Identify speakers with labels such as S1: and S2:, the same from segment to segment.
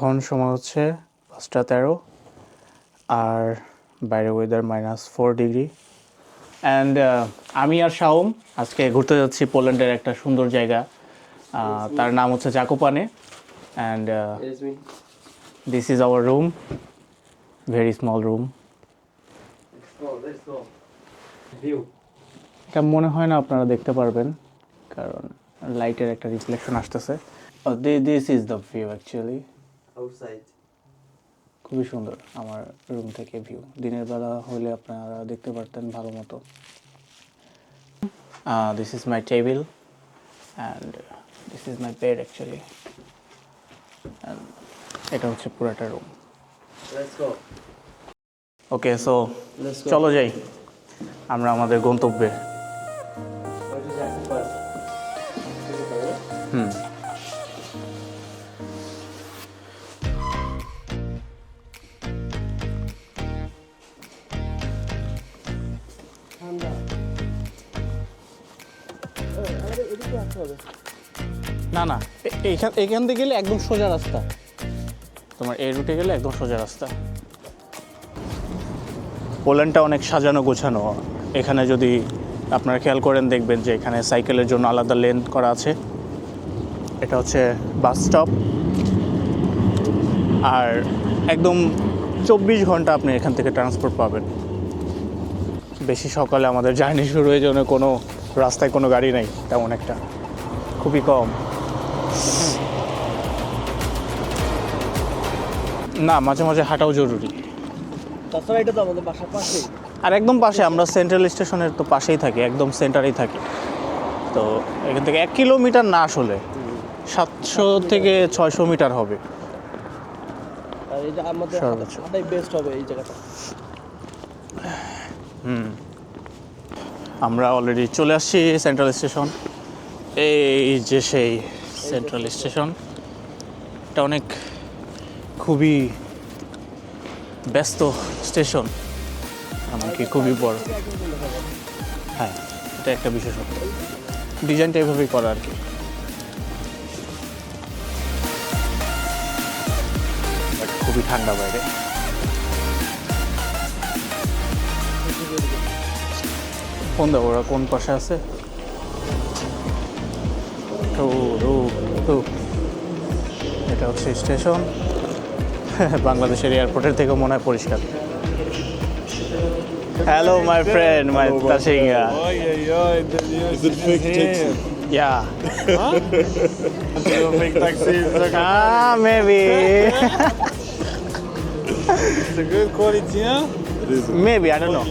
S1: এখন সময় হচ্ছে পাঁচটা তেরো আর বাইরে weather minus four degree and আমি আর শাওম আজকে ঘুরতে যাচ্ছি পোল্যান্ডের একটা সুন্দর জায়গা তার নাম হচ্ছে Zakopane. And this is our
S2: room very small room.
S1: এটা মনে হয় না আপনারা দেখতে পারবেন কারণ লাইটের একটা রিফ্লেকশন আসতেছে। This is the view actually
S2: Outside.
S1: খুবই সুন্দর আমার রুম থেকে ভিউ দিনের বেলা হলে আপনারা দেখতে পারতেন ভালো মতো। This is my table and this is my bed actually এটা হচ্ছে পুরাটা রুম ওকে সো চলো যাই। আমরা আমাদের গন্তব্যে। হুম। এ- এইখান এখান থেকে গেলে একদম সোজা রাস্তা। তোমার এই রুটে গেলে একদম সোজা রাস্তা। পোল্যান্ডটা অনেক সাজানো গোছানো। এখানে যদি আপনারা খেয়াল করেন, দেখবেন যে এখানে সাইকেলের জন্য আলাদা লেন করা আছে। এটা হচ্ছে বাস স্টপ আর একদম চব্বিশ ঘণ্টা আপনি এখান থেকে ট্রান্সপোর্ট পাবেন। বেশি সকালে আমাদের জার্নি শুরু হয়ে জন্য কোনো রাস্তায় কোনো গাড়ি নেই, তেমন একটা। খুবই কম। না মাঝে মাঝে হাঁটাও জরুরি।
S2: তাছাড়া এটা তো আমাদের বাসার পাশেই।
S1: আর একদম পাশে আমরা সেন্ট্রাল স্টেশনের তো পাশেই থাকি একদম সেন্টারেই থাকি। তো এখান থেকে এক কিলোমিটার না আসলে সাতশো থেকে ছয়শো মিটার হবে। আমরা অলরেডি চলে আসছি সেন্ট্রাল স্টেশন এই যে সেই সেন্ট্রাল স্টেশন এটা অনেক খুবই ব্যস্ত স্টেশন এমনকি খুবই বড়। হ্যাঁ এটা একটা বিশেষত্ব। ডিজাইনটা এভাবেই করা আর কি। খুবই ঠান্ডা বাইরে। কোন দেবো ওরা কোন পাশে আছে? ও, তো এটা হচ্ছে স্টেশন। বাংলাদেশের এয়ারপোর্টের থেকে মনে হয় পরিষ্কার। Hello my friend my তাসিং maybe I don't know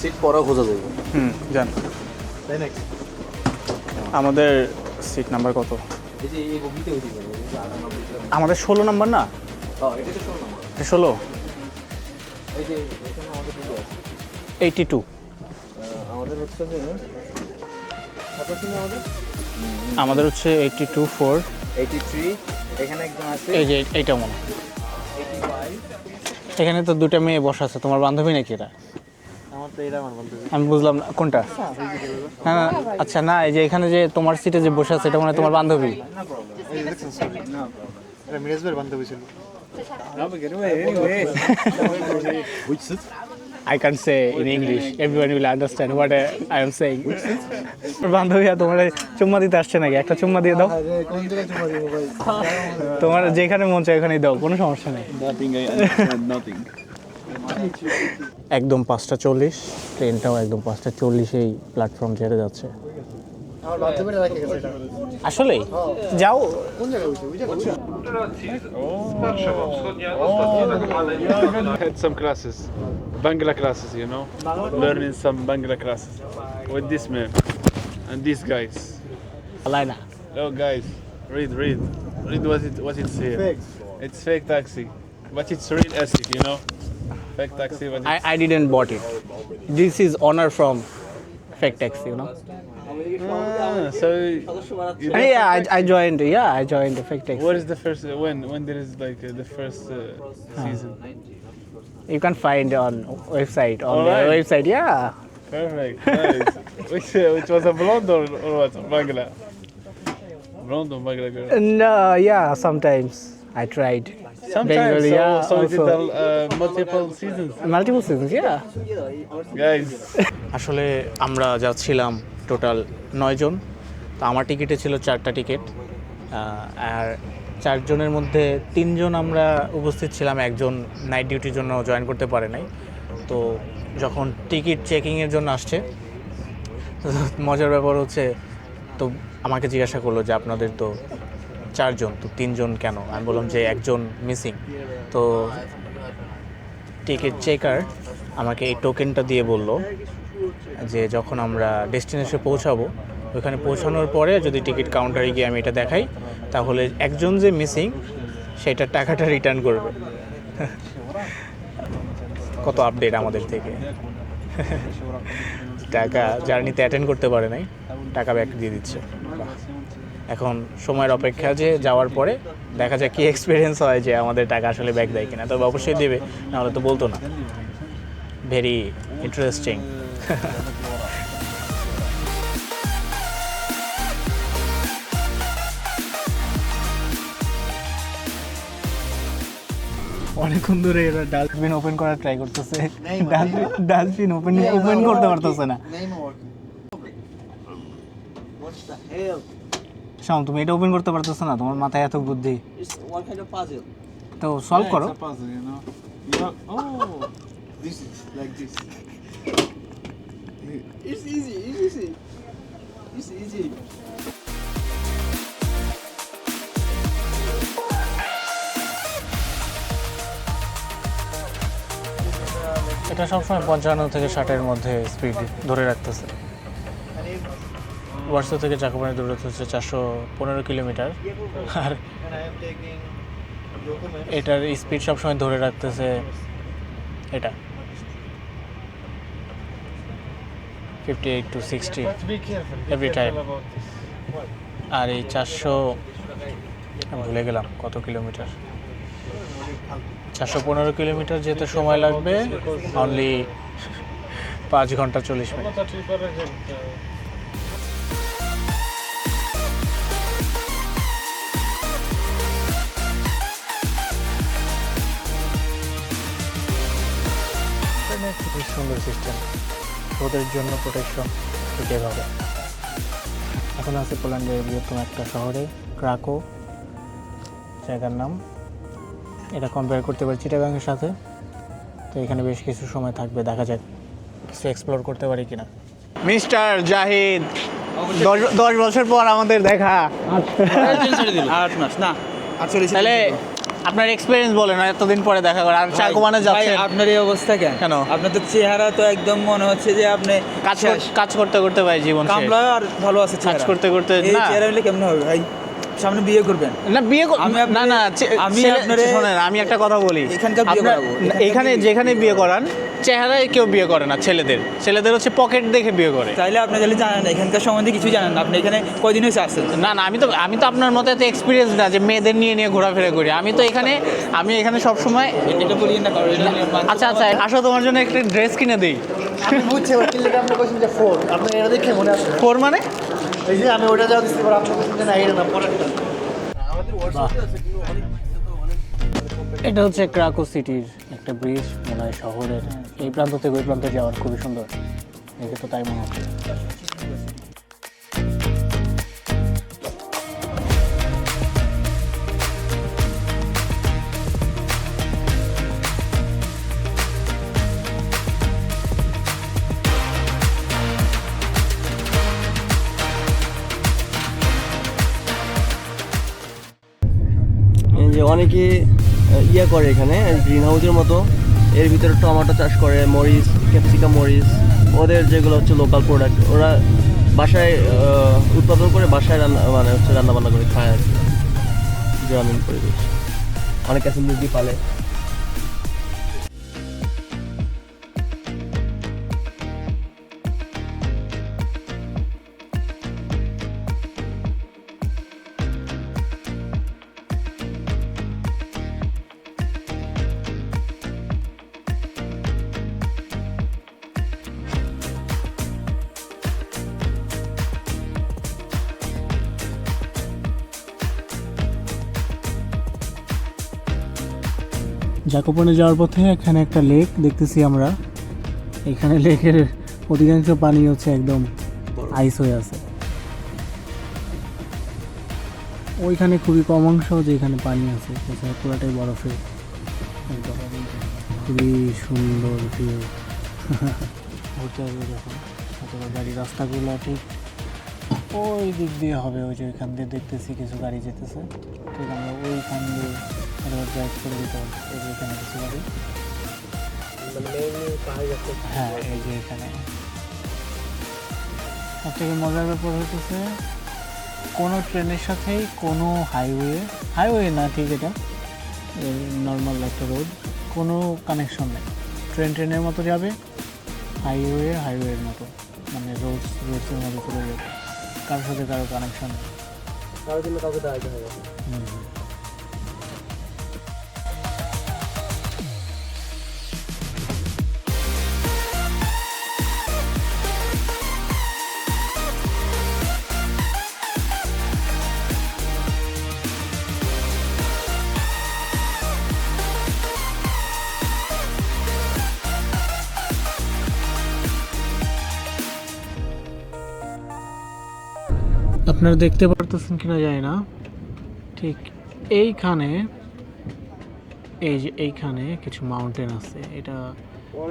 S2: seat পরা খোঁজা যাবে।
S1: হুম জান।
S2: তাই নাকি?
S1: আমাদের সিট নাম্বার কত। আমাদের ষোলো নাম্বার না?
S2: ষোলো।
S1: এইটি টু
S2: আমাদের হচ্ছে
S1: eighty two four
S2: eighty three এখানে একজন আছে।
S1: এই যে এইটা মনে এখানে তো দুটা মেয়ে বসা আছে তোমার বান্ধবী নাকি
S2: এটা
S1: আমি বুঝলাম না কোনটা? না না, আচ্ছা না এই যে এখানে যে তোমার সিটে যে বসে আছে এটা মানে তোমার বান্ধবী।
S3: ছিল?
S1: I can say in English everyone will understand what I am saying বান্ধবী তোমার চুম্মা দিতে আসছে নাকি? একটা চুম্মা দিয়ে দাও। তোমার যেখানে মন চায় ওখানেই দাও কোনো সমস্যা নেই
S3: Nothing, I understand nothing.
S1: একদম পাঁচটা চল্লিশ ট্রেনটাও একদম পাঁচটা চল্লিশেই প্ল্যাটফর্ম ছেড়ে যাচ্ছে আসলেই যাও
S4: Had some classes, Bangla classes, you know, learning some Bangla classes with this man and these guys.
S1: না
S4: Oh, guys, read, read, read what it what it's here.
S3: Fake.
S4: It's fake taxi, but it's real acid, you know. Fake taxi, but
S1: I, I didn't bought it. This is honor from fake taxi, you know.
S4: Ah, so you
S1: yeah, I, I joined. Yeah, I joined the fake taxi.
S4: what is the first when when there is like uh, the first uh, season?
S1: You can find on website on
S4: Alright.
S1: the website. Yeah.
S4: Perfect. Nice. which, uh, which was a blonde or, or what? Bangla. Blonde or Bangla girl?
S1: No, yeah. Sometimes I tried.
S4: Sometimes.
S1: Bengali,
S4: so,
S1: yeah,
S4: so it did uh, multiple seasons.
S1: Multiple seasons. Yeah.
S4: Guys.
S1: আসলে আমরা যাচ্ছিলাম total নয়জন তো আমার টিকিটে ছিল চারটা ticket আর চারজনের মধ্যে তিনজন আমরা উপস্থিত ছিলাম একজন নাইট ডিউটির জন্য জয়েন করতে পারে নাই তো যখন টিকিট চেকিংয়ের জন্য আসছে মজার ব্যাপার হচ্ছে তো আমাকে জিজ্ঞাসা করল যে আপনাদের তো চারজন, তো তিনজন কেন? আমি বললাম যে একজন মিসিং তো টিকিট চেকার আমাকে এই টোকেনটা দিয়ে বলল যে যখন আমরা ডেস্টিনেশনে পৌঁছাবো, ওখানে পৌঁছানোর পরে যদি টিকিট কাউন্টারে গিয়ে আমি এটা দেখাই, তাহলে একজন যে মিসিং সেটার টাকাটা রিটার্ন করবে। কত আপডেট আমাদের থেকে। টাকা জার্নিতে অ্যাটেন্ড করতে পারে নাই, টাকা ব্যাক দিয়ে দিচ্ছে। এখন সময়ের অপেক্ষা যে যাওয়ার পরে দেখা যায় কি এক্সপিরিয়েন্স হয় যে আমাদের টাকা আসলে ব্যাক দেয় কিনা। তবে অবশ্যই দেবে নাহলে তো বলতো না। ভেরি ইন্টারেস্টিং অনেকক্ষণ ধরে এরা ডাস্টবিন ওপেন করার ট্রাই করতেছে। ডাস্টবিন ওপেন ওপেন করতে পারতেছে না। শাম তুমি এটা ওপেন করতে পারতেছ না তোমার মাথায় এত বুদ্ধি। তো সলভ করো। এটা সবসময় পঞ্চান্ন থেকে ষাটের মধ্যে স্পিড ধরে রাখতেছে। ওয়ার্সো থেকে চাকুপানি দূরত্ব হচ্ছে চারশো পনেরো কিলোমিটার আর. এটার স্পিড সবসময় ধরে রাখতেছে এটা
S4: fifty eight two sixty
S1: every
S4: this.
S1: আর এই চারশো ভুলে গেলাম কত কিলোমিটার চারশো পনেরো কিলোমিটার যেতে সময় লাগবে অনলি পাঁচ ঘণ্টা চল্লিশ মিনিট সুন্দর সিস্টেম ওদের জন্য প্রোটেকশন ঠিক এভাবে এখন আছে পোল্যান্ডের বৃহত্তম একটা শহরে ক্রাকো। জায়গার নাম। এটা কম্পেয়ার করতে পারি চিটাগাংয়ের সাথে। তো এখানে বেশ কিছু সময় থাকবে দেখা যাক কিছু এক্সপ্লোর করতে পারি কিনা। মিস্টার জাহিদ দশ দশ বছর পর আমাদের দেখা।
S2: আট মাস না। আটচল্লিশ
S1: তাহলে আপনার এক্সপিরিয়েন্স বলেন এতদিন পরে দেখা করে আর চাকুমানে যাচ্ছেন
S2: আপনার এই অবস্থা কেন
S1: কেন?
S2: আপনার তো চেহারা তো একদম মনে হচ্ছে যে আপনি
S1: কাজ কাজ করতে করতে ভাই জীবন।
S2: কামলা আর ভালো আছে কাজ
S1: করতে করতে
S2: এই
S1: না।
S2: চেহারা হলে কেমন হবে ভাই সামনে বিয়ে করবেন?
S1: না বিয়ে
S2: আমি
S1: না না
S2: আমি
S1: শোনেন আমি একটা কথা বলি।
S2: এখানকার বিয়ে করাবো।
S1: না, এখানে যেখানে বিয়ে করান চেহারায় কেউ বিয়ে করে না ছেলেদের। ছেলেদের হচ্ছে পকেট দেখে বিয়ে করে।
S2: তাইলে আপনি তাহলে জানেন না এখানকার সম্বন্ধে কিছু জানেন না। আপনি এখানে কদিন হয়েছে আসছেন?
S1: না না আমি তো আমি তো আপনার মতো এত এক্সপিরিয়েন্স না যে মেয়েদের নিয়ে নিয়ে ঘোরাফেরা করি। আমি তো এখানে আমি এখানে সব সময়
S2: এটা বলি না
S1: আচ্ছা আচ্ছা আসো তোমার জন্য একটা ড্রেস কিনে দিই।
S3: বুঝছি ফোর আপনি এটা দেখে মনে আছে।
S1: ফোর মানে?
S3: এই যে আমি ওটা না এটা
S1: এটা হচ্ছে ক্রাকো সিটির একটা ব্রিজ মনে হয় শহরের। এই প্রান্ত থেকে ওই প্রান্তে যাওয়ার, খুবই সুন্দর। দেখে তো তাই মনে হচ্ছে।
S5: ইয়ে করে এখানে গ্রিন হাউসের মতো। এর ভিতরে টমেটো চাষ করে, মরিচ, ক্যাপসিকাম মরিচ, ওদের যেগুলো হচ্ছে লোকাল প্রোডাক্ট ওরা বাসায় উৎপাদন করে বাসায় রান্না মানে হচ্ছে রান্নাবান্না করে খায় আর গ্রামীণ পরিবেশ। অনেক আছে মুরগি পালে।
S1: জাকোপনে যাওয়ার পথে এখানে একটা লেক দেখতেছি আমরা। এখানে লেকের অধিকাংশ পানি হচ্ছে একদম আইস হয়ে আছে। ওইখানে খুবই কম অংশ যেখানে পানি আছে পুরোটাই বরফে। খুবই সুন্দর ভিউ ঘুরতে আসবে যখন অথবা গাড়ি রাস্তাগুলো ঠিক ওই দিক দিয়ে হবে ওই যে ওইখান দিয়ে দেখতেছি কিছু গাড়ি যেতেছে। ঠিক আমরা ওইখান দিয়ে ড্রাইভ করে দিতে হবে এই যে এখানে কিছু গাড়ি। হ্যাঁ এই যে এখানে। সব থেকে মজার ব্যাপার হতেছে কোনো ট্রেনের সাথেই কোনো হাইওয়ে হাইওয়ে না ঠিক এটা নর্মাল একটা রোড কোনো কানেকশন নেই। ট্রেন ট্রেনের মতো যাবে হাইওয়ে হাইওয়ের মতো মানে রোড রোডসের মতো চলে যাবে। কারোর সাথে কারও কানেকশন নেই।
S3: কারোর জন্য কাউকে দাঁড়াতে হবে
S1: আপনারা দেখতে পারতেছেন কিনা যায় না। ঠিক এইখানে, এই যে এইখানে কিছু মাউন্টেন আছে। এটা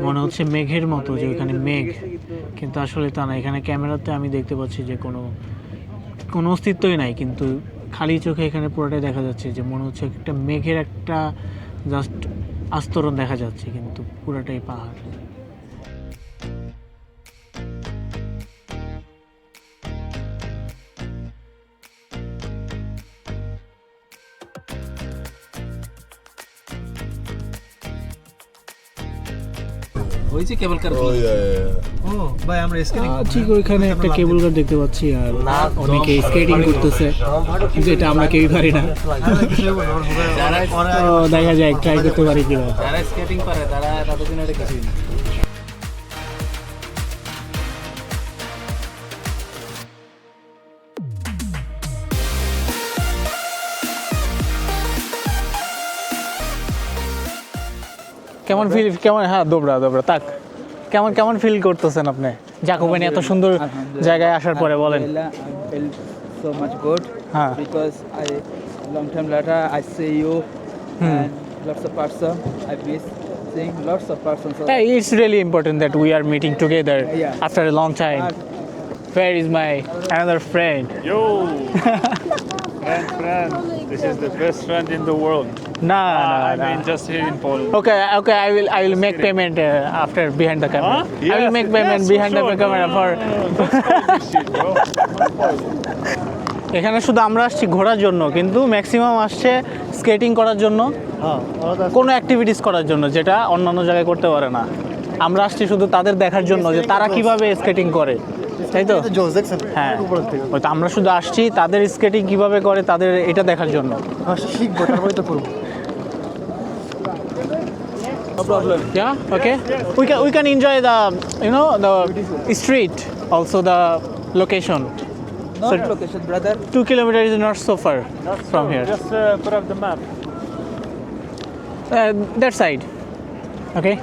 S1: মনে হচ্ছে মেঘের মতো যে ওইখানে মেঘ। কিন্তু আসলে তা না, এখানে ক্যামেরাতে আমি দেখতে পাচ্ছি যে কোনো কোনো অস্তিত্বই নাই। কিন্তু খালি চোখে এখানে পুরোটাই দেখা যাচ্ছে যে মনে হচ্ছে একটা মেঘের একটা জাস্ট আস্তরণ দেখা যাচ্ছে। কিন্তু পুরোটাই পাহাড়।
S3: হয়েছে কেবল কার ও ভাই আমরা স্কেটিং
S1: ঠিক ওইখানে একটা কেবল কার দেখতে পাচ্ছি আর অনেকে স্কেটিং করতেছে যেটা আমরা কেউই পারি না তো দেখা যায় ট্রাই করতে পারি কিনা
S3: যারা স্কেটিং পারে তারা তাদের জন্য এটা কিছুই না
S1: কেমন ফিল কেমন হ্যাঁ দোবরা দোবরা তাক কেমন কেমন ফিল করতেছেন আপনি জাকুবেনি এত সুন্দর জায়গায় আসার পরে বলেন
S6: so much good
S1: হ্যাঁ
S6: because I long time later I see you and lots of person I miss seeing lots of persons.
S1: Yeah, it's really important that we are meeting together
S6: Yeah.
S1: after a long time. Where is my another friend?
S4: Yo! friend, friend. This is the best friend in the world.
S1: Nah,
S4: I
S1: nah,
S4: mean,
S1: nah.
S4: just here in Poland.
S1: Okay, okay. I will, I will make payment uh, after behind the camera.
S4: Huh?
S1: Yes, I will make payment
S4: yes,
S1: behind
S4: sure.
S1: the camera
S4: No,
S1: for.
S4: no, no, no.
S1: এখানে শুধু আমরা আসছি ঘোরার জন্য কিন্তু maximum আসছে skating করার জন্য কোনো অ্যাক্টিভিটিস করার জন্য যেটা অন্যান্য জায়গায় করতে পারে না আমরা আসছি শুধু তাদের দেখার জন্য যে তারা কীভাবে স্কেটিং করে তাই তো হ্যাঁ আমরা শুধু আসছি তাদের স্কেটিং কীভাবে করে তাদের এটা দেখার জন্য
S3: শিখব তারপরে তো করব
S1: Yeah, okay. We can we can enjoy the you know the street also the location.
S6: not
S1: So-
S6: location, brother.
S1: Two kilometers is not so far from here.
S4: Just uh, put up the map.
S1: Uh, that side. Okay,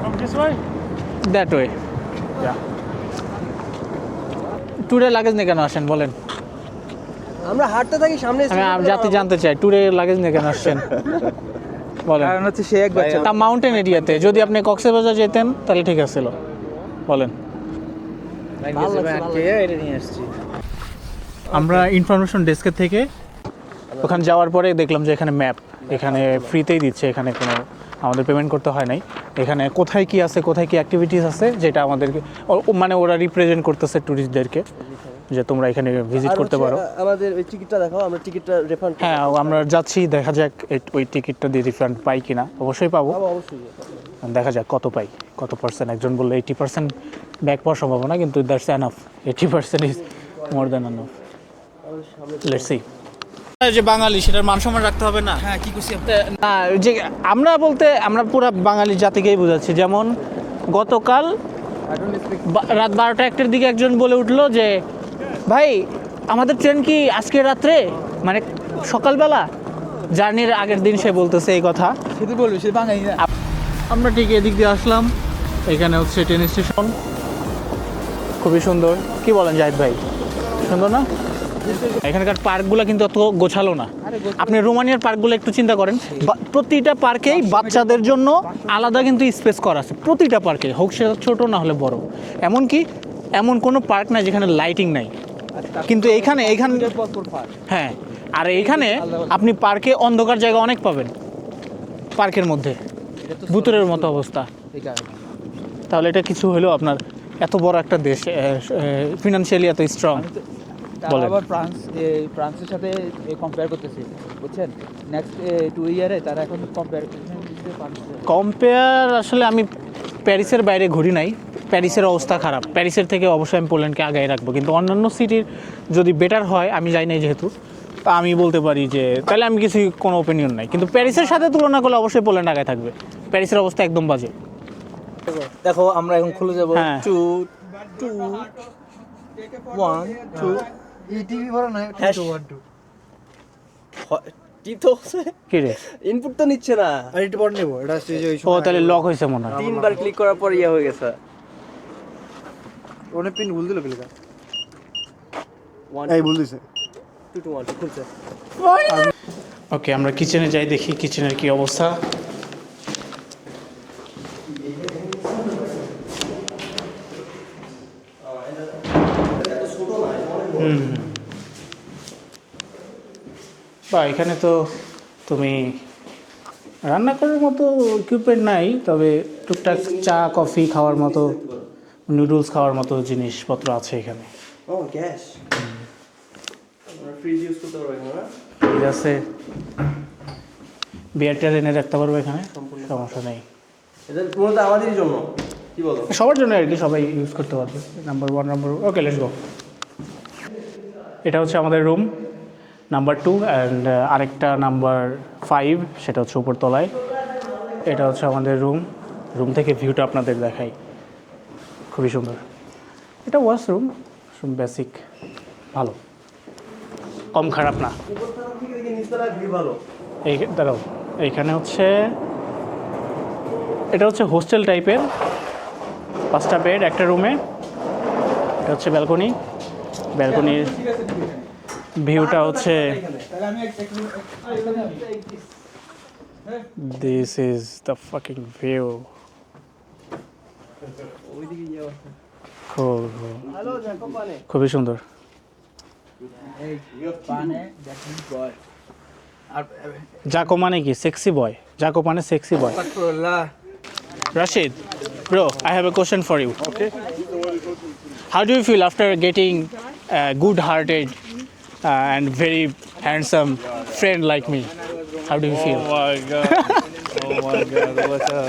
S4: From this way?
S1: that way.
S4: Yeah.
S1: ট্যুরে luggage নিয়ে কেন আসেন বলেন
S3: আমরা হাঁটতে থাকি সামনে
S1: আমি জাতি জানতে চাই ট্যুরে লাগেজ নিয়ে কেন আসছেন? বলেন।
S6: কারণ হচ্ছে সে একবার
S1: তা মাউন্টেন এরিয়াতে যদি আপনি কক্সবাজার যেতেন তাহলে ঠিক আছিল। বলেন। আমরা ইনফরমেশন ডেস্কের থেকে ওখানে যাওয়ার পরে দেখলাম যে এখানে ম্যাপ এখানে ফ্রিতেই দিচ্ছে এখানে কোনো আমাদের পেমেন্ট করতে হয় নাই। এখানে কোথায় কি আছে কোথায় কি অ্যাক্টিভিটিস আছে যেটা আমাদেরকে মানে ওরা রিপ্রেজেন্ট করতেছে ট্যুরিস্টদেরকে যে তোমরা এখানে ভিজিট করতে পারো।
S3: আমাদের ওই টিকিটটা দেখাও আমরা টিকিটটা রিফান্ড
S1: হ্যাঁ আমরা যাচ্ছি দেখা যাক ওই টিকিটটা দিয়ে রিফান্ড পাই কিনা। অবশ্যই পাবো।
S3: অবশ্যই
S1: দেখা যাক কত পাই কত পার্সেন্ট একজন বলল এইটি পার্সেন্ট ব্যাক পাওয়ার সম্ভাবনা কিন্তু that's enough eighty percent is more than enough let's see যে বাঙালি সেটার মান সম্মান রাখতে হবে না?
S6: হ্যাঁ কি করছি
S1: না যে আমরা বলতে আমরা পুরো বাঙালি জাতিকেই বোঝাচ্ছি। যেমন গতকাল রাত বারোটা একটার দিকে একজন বলে উঠল যে ভাই আমাদের ট্রেন কি আজকে রাত্রে? মানে সকালবেলা? জার্নির আগের দিন সে বলতেছে এই কথা।
S6: শুধু বলবি শুধু বাঙালি না।
S1: আমরা ঠিক এদিক দিয়ে আসলাম। এখানে হচ্ছে ট্রেন স্টেশন খুবই সুন্দর। কি বলেন জাহিদ ভাই? সুন্দর না? এখানকার পার্কগুলো কিন্তু অত গোছালো না। আপনি রোমানিয়ার পার্কগুলো একটু চিন্তা করেন। বা- প্রতিটা পার্কেই বাচ্চাদের জন্য আলাদা কিন্তু স্পেস করা আছে। প্রতিটা পার্কে হোক সে ছোট না হলে বড়। এমনকি এমন কোনো পার্ক নাই যেখানে লাইটিং নাই। কিন্তু এইখানে এইখানে হ্যাঁ আর এইখানে আপনি পার্কে অন্ধকার জায়গা অনেক পাবেন। পার্কের মধ্যে ভুতুরের মতো অবস্থা। তাহলে এটা কিছু হলেও আপনার এত বড় একটা দেশ ফিনান্সিয়ালি এত স্ট্রং
S6: আবার ফ্রান্স এই ফ্রান্সের সাথে কম্পেয়ার করতেছে বুঝছেন? নেক্সট টু ইয়ারে তারা এখন কম্পেয়ার
S1: কম্পেয়ার আসলে আমি প্যারিসের বাইরে ঘুরি নাই। প্যারিসের অবস্থা খারাপ। প্যারিসের থেকে অবশ্যই আমি পোল্যান্ডকে আগায় রাখব। কিন্তু অন্যান্য সিটির যদি বেটার হয় আমি যাই নাই যেহেতু তা আমি বলতে পারি যে তাহলে আমি কিছু কোনো ওপিনিয়ন নাই। কিন্তু প্যারিসের সাথে তুলনা করলে অবশ্যই পোল্যান্ড আগায় থাকবে। প্যারিসের অবস্থা একদম বাজে।
S5: দেখো আমরা এখন খুলে যাব।
S1: হ্যাঁ।
S5: Two two one two
S3: TV ভরা না। টু ওয়ান টু
S5: কি তো
S1: কি রে?
S5: ইনপুট তো নিচ্ছে না।
S3: আর একটু পর নেব এটা
S1: ও
S3: সময়
S1: তাহলে লক হয়েছে মনে হয়।
S5: তিনবার ক্লিক করার পর ইয়ে হয়ে গেছে।
S3: ভুল দিল পেলে
S5: ওয়ান
S3: এই ভুল দিছে।
S5: টু টু ওয়ান খুলছে।
S1: ওকে আমরা কিচেনে যাই দেখি কিচেনের কি অবস্থা। হুম। বা এখানে তো তুমি রান্না করার মতো ইকুইপমেন্ট নাই তবে টুকটাক চা কফি খাওয়ার মতো নুডলস খাওয়ার মতো জিনিসপত্র আছে এখানে।
S5: ও গ্যাস আমরা ফ্রিজ ইউজ করতে পারব এখানে না?
S1: ফ্রিজ আছে। বিয়ারটা এনে রাখতে পারব এখানে সমস্যা নেই।
S5: এটা মূলত আমাদেরই জন্য কি বলো?
S1: সবার জন্য আর কি সবাই ইউজ করতে পারবে। Number one number okay let's go এটা হচ্ছে আমাদের রুম নাম্বার টু অ্যান্ড আরেকটা নাম্বার ফাইভ সেটা হচ্ছে উপরতলায়। এটা হচ্ছে আমাদের রুম রুম থেকে ভিউটা আপনাদের দেখাই। খুবই সুন্দর। এটা ওয়াশরুম বেসিক ভালো। কম খারাপ না। দাঁড়াও, এইখানে হচ্ছে, এটা হচ্ছে হোস্টেল টাইপের পাঁচটা বেড একটা রুমে এটা হচ্ছে ব্যালকনি ব্যালকনির ভিউটা হচ্ছে this is the fucking view
S5: ওইদিকে ইয়ে আছে
S1: খুব খুব-
S5: হ্যালো জ্যাকব পানে
S1: খুবই সুন্দর জাকো মানে কি সেক্সি বয় জাকো মানে sexy boy Rashid, bro, I have a question for you. Okay. How do you feel after getting a good-hearted uh, and very handsome friend like me? How do you
S4: Oh
S1: feel?
S4: my god. Oh my god. What a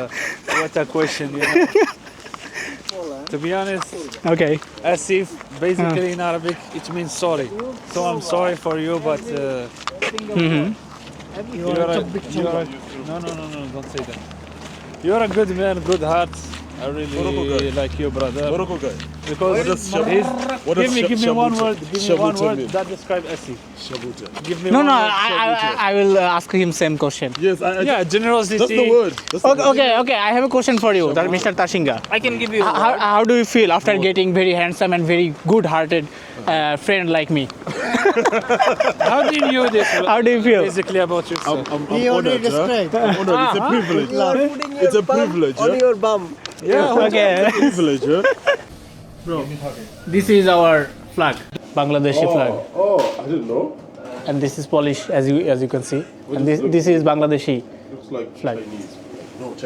S4: what a question, you know. to be honest,
S1: Okay.
S4: asif basically in Arabic it means sorry. So I'm sorry for you, but uh,
S1: Mm-hmm.
S4: you are a, you are a, no no no no don't say that. You're a good man, good heart. I really like your brother.
S7: Morocco guy.
S4: Because he's,
S7: what
S4: give
S7: does
S4: me
S7: sh-
S4: give me one
S7: shabuta-
S4: word. Give me one
S7: shabuta
S4: word
S7: mean?
S4: that describes asif.
S7: Shabuta.
S4: Give me
S1: No,
S4: one
S1: no,
S4: word.
S1: I, I, I will uh, ask him same question.
S7: Yes, I, I
S4: Yeah, generosity.
S7: That's the word. That's the
S1: Okay, okay, okay. I have a question for you, that Mr. Tashinga.
S5: I can give you
S1: How, how do you feel after getting very handsome and very good-hearted uh, friend like me?
S4: How do you know this?
S1: How do you feel?
S4: Basically about yourself.
S7: I'm, I'm, I'm honored, huh? I'm honored. It's a privilege. It's a privilege,
S5: on
S7: yeah?
S5: your bum
S4: yeah.
S1: Okay.
S7: Privilege, yeah?
S1: This is our flag, Bangladeshi flag.
S7: Oh, I didn't know.
S1: and this is Polish as you as you can see, and this this is Bangladeshi.
S7: Looks like
S1: Flag.
S7: Chinese.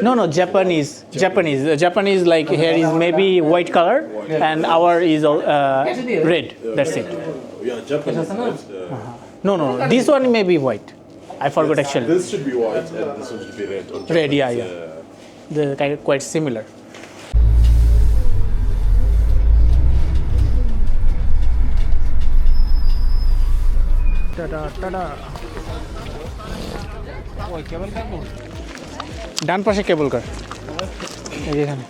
S1: No, no, Japanese, Japanese. The Japanese like here is maybe white color, and our is all, uh, red. That's it.
S7: Yeah, Japanese. right? Yeah.
S1: No, no, no. This one may be white. I forgot actually.
S7: This should be white and this one should be red. on
S1: Red, yeah,
S7: Japanese,
S1: yeah. They're kind of quite similar. ডান পাশে cable কার। এখানে।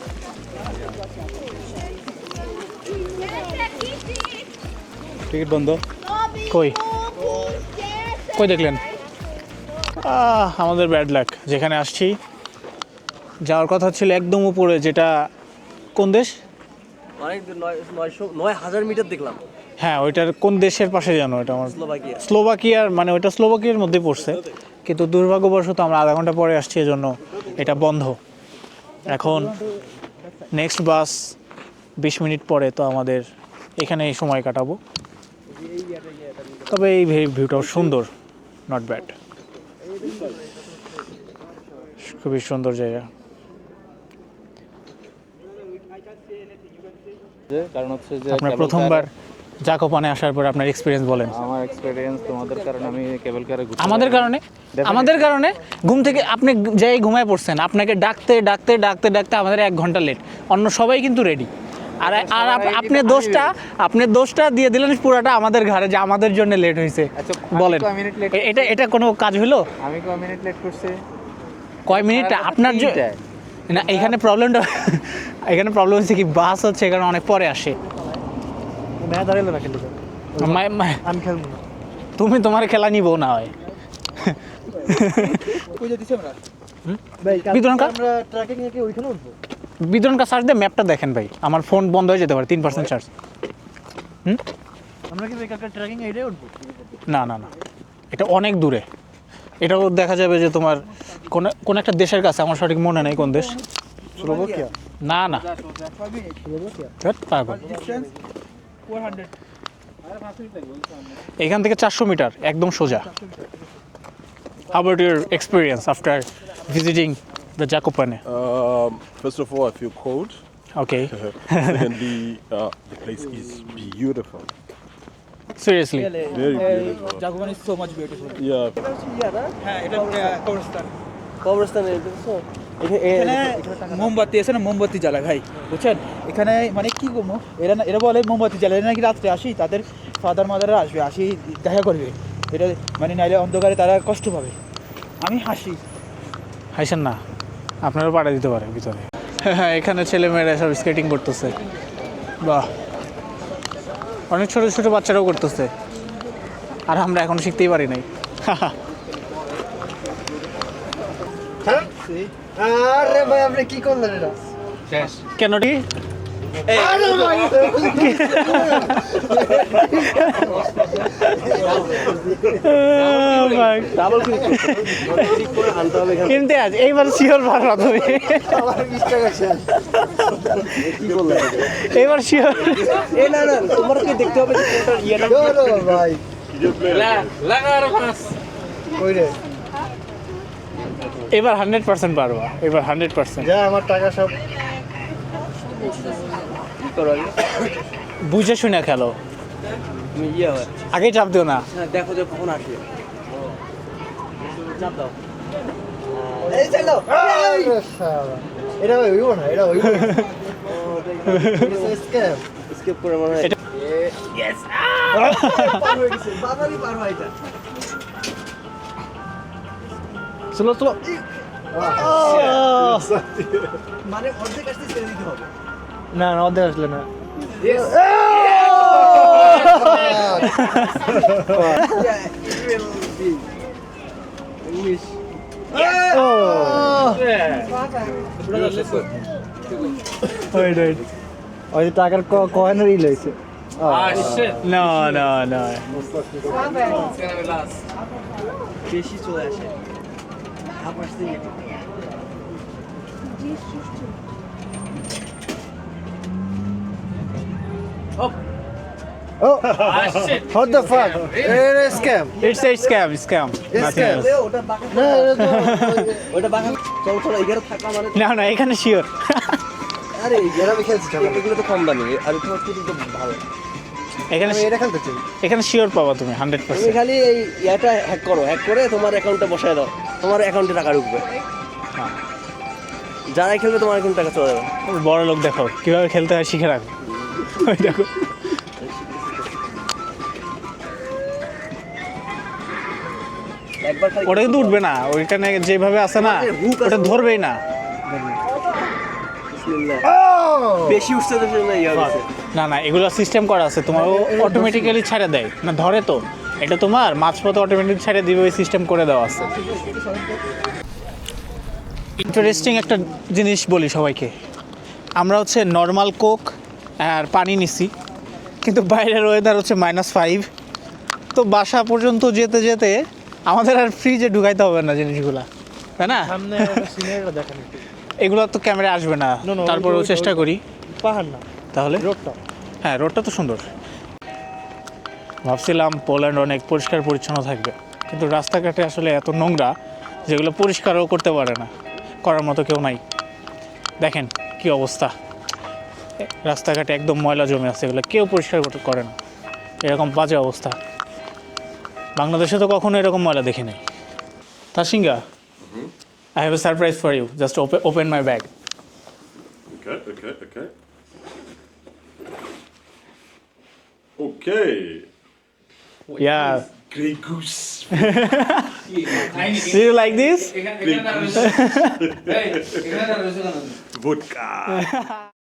S2: Ticket বন্ধ।
S1: কই? কই দেখলেন? আমাদের bad luck. যেখানে আসছি যাওয়ার কথা ছিল একদম উপরে যেটা কোন দেশ?
S5: অনেক নয় নয়শো নয় হাজার মিটার দেখলাম।
S1: হ্যাঁ ওইটার কোন দেশের পাশে জানো এটা আমার?
S5: স্লোভাকিয়া।
S1: স্লোভাকিয়ার মানে ওইটা স্লোভাকিয়ার মধ্যে পড়ছে। কিন্তু দুর্ভাগ্যবশত আমরা আধা ঘণ্টা পরে আসছি এজন্য এটা বন্ধ। এখন নেক্সট বাস বিশ মিনিট পরে তো আমাদের এখানে এই সময় কাটাবো। তবে এই ভিউটাও সুন্দর নট ব্যাড খুবই সুন্দর জায়গা।
S6: যে কারণ হচ্ছে যে
S1: আপনার প্রথমবার জাকোপানে আসার পর আপনার এক্সপিরিয়েন্স বলেন।
S6: আমার এক্সপিরিয়েন্স তোমাদের কারণে আমি কেবল কারে
S1: আমাদের কারণে? আমাদের কারণে? ঘুম থেকে আপনি যাই ঘুমায় পড়ছেন আপনাকে ডাকতে ডাকতে ডাকতে ডাকতে আমাদের এক ঘণ্টা লেট অন্য সবাই কিন্তু রেডি আর আর আপনি দোষটা আপনি দোষটা দিয়ে দিলেন পুরাটা আমাদের ঘরে যে আমাদের জন্য লেট হয়েছে।
S6: আচ্ছা,
S1: বলেন। এটা এটা কোনো কাজ হলো
S6: আমি কয় মিনিট লেট করছি?
S1: কয় মিনিট আপনার না এখানে প্রবলেমটা এখানে প্রবলেম হচ্ছে কি বাস হচ্ছে এখানে অনেক পরে আসে।
S3: ম্যাচ দাঁড়াল না খেলতে? আমি খেলব না।
S1: তুমি তোমার খেলা নিব না হয়। বিতরণ কার?
S3: আমরা ট্র্যাকিং এ কি ওইখানে উঠবো?
S1: বিতরণ কাজ চার্জ দিয়ে ম্যাপটা দেখেন ভাই। আমার ফোন বন্ধ হয়ে যেতে পারে তিন পার্সেন্ট চার্জ
S3: আমরা কি কালকে ট্র্যাকিং উঠবো?
S1: না না না। এটা অনেক দূরে। এটাও দেখা যাবে যে তোমার কোন কোন একটা দেশের কাছে আমার সঠিক মনে নেই কোন দেশ। না না। পাগল। এখান থেকে চারশো মিটার একদম সোজা how your experience after visiting the Zakopane
S7: Um, first of all, I feel cold.
S1: Okay
S7: Secondly, uh, the place is beautiful.
S1: Seriously
S7: Very beautiful.
S6: Zakopane is so much beautiful
S7: Yeah.
S6: হ্যাঁ এটা কবরস্থান
S5: কবরস্থানে দেখছ এখানে-
S6: মোমবাতি আছে না মোমবাতি জ্বালা ভাই বুঝছেন? এখানে মানে কি করব এরা না এরা বলে মোমবাতি জ্বালা এরা নাকি রাত্রে আসি তাদের ফাদার মাদাররা আসবে আসি দেখা করবে। এটা মানে নাইলে অন্ধকারে তারা কষ্ট পাবে। আমি হাসি।
S1: হাইছেন না আপনারও পাড়া দিতে পারে ভিতরে। হ্যাঁ এখানে ছেলে মেয়েরা সব স্কেটিং করতেছে। বাহ। অনেক ছোট ছোট বাচ্চারাও করতেছে। আর আমরা এখন শিখতেই পারি নাই।
S3: আরে ভাই আপনি কি করলেন এটা?
S1: কেন কি?
S5: এখানে
S1: কিনতে আজ এইবার শিওর পারবা তুমি।
S3: আমার 20 টাকা শেষ।
S5: কি করলে?
S1: এইবার শিওর।
S5: এ না না তোমার কি দেখতে হবে যে কোনটার ইয়েটা
S3: ধরো ভাই। কই রে?
S1: এবার হান্ড্রেড পার্সেন্ট পারবা এবার হান্ড্রেড পার্সেন্ট।
S3: যা আমার টাকা সব
S1: বুঝে শুনে খেলো।
S5: ইয়ে হয়।
S1: আগেই চাপ দিও না।
S5: হ্যাঁ দেখো যে কখন আসে। চাপ দাও।
S3: এই চলো। শালা। এটা হইব না এটা হইব না।
S5: করে মনে হয়।
S1: চলো চলো
S3: মানে অর্ধেক আসতে ছেড়ে দিতে হবে
S1: না না অর্ধেক আসলে না
S3: ওই টাকার লইছে
S1: না না না
S5: বেশি চলে আসে হাফ আসতে
S3: What the fuck? এটা scam
S1: it's a scam scam
S3: scam
S5: ওটা বাঁকা
S3: না এটা তো
S5: ওটা বাঁকা চলো চলো এগারো থাকা মানে
S1: না না এখানে শিওর
S3: আরে এরা আমি খেলছি
S5: এগুলো তো কম দামি আর তোমার কি তো ভালো।
S1: এখানে
S3: আমি এটা খেলতে চাই।
S1: এখানে শিওর পাবা তুমি হান্ড্রেড পার্সেন্ট
S5: খালি এই ইয়াটা হ্যাক করো হ্যাক করে তোমার অ্যাকাউন্টে বসায় দাও। তোমার অ্যাকাউন্টে টাকা ঢুকবে।
S1: হ্যাঁ।
S5: যারাই খেলবে তোমার অ্যাকাউন্টে টাকা চলে যাবে।
S1: বড় লোক দেখো কীভাবে খেলতে হয় শিখে রাখো। ওই দেখো। ওটা কিন্তু উঠবে না ওইখানে যেভাবে আছে না ওটা ধরবেই না।
S5: বেশি উঠছে
S1: না না এগুলো সিস্টেম করা আছে তোমার অটোমেটিক্যালি ছেড়ে দেয়। না ধরে তো। এটা তোমার? মাঝপথে অটোমেটিক ছেড়ে দিবে ওই সিস্টেম করে দেওয়া আছে। ইন্টারেস্টিং একটা জিনিস বলি সবাইকে। আমরা হচ্ছে নর্মাল কোক আর পানি নিছি কিন্তু বাইরের ওয়েদার হচ্ছে মাইনাস ফাইভ তো বাসা পর্যন্ত যেতে যেতে আমাদের আর ফ্রিজে ঢুকাইতে হবে না জিনিসগুলা তাই না? এগুলো তো ক্যামেরা আসবে না তারপরেও চেষ্টা করি।
S3: পাহাড় না
S1: তাহলে?
S3: রোডটা।
S1: হ্যাঁ রোডটা তো সুন্দর। ভাবছিলাম পোল্যান্ড অনেক পরিষ্কার পরিচ্ছন্ন থাকবে কিন্তু রাস্তাঘাটে আসলে এত নোংরা যেগুলো পরিষ্কারও করতে পারে না করার মতো কেউ নাই। দেখেন কি অবস্থা। রাস্তাঘাটে একদম ময়লা জমে আছে এগুলো কেউ পরিষ্কার করতে করে না। এরকম বাজে অবস্থা। বাংলাদেশে তো কখনো এরকম ময়লা দেখি নাই। তাসিঙ্গা I have a surprise for you just open my bag
S7: Okay, okay, okay. Okay.
S1: Yeah
S7: Grey goose.
S1: Do you like this?
S7: Vodka.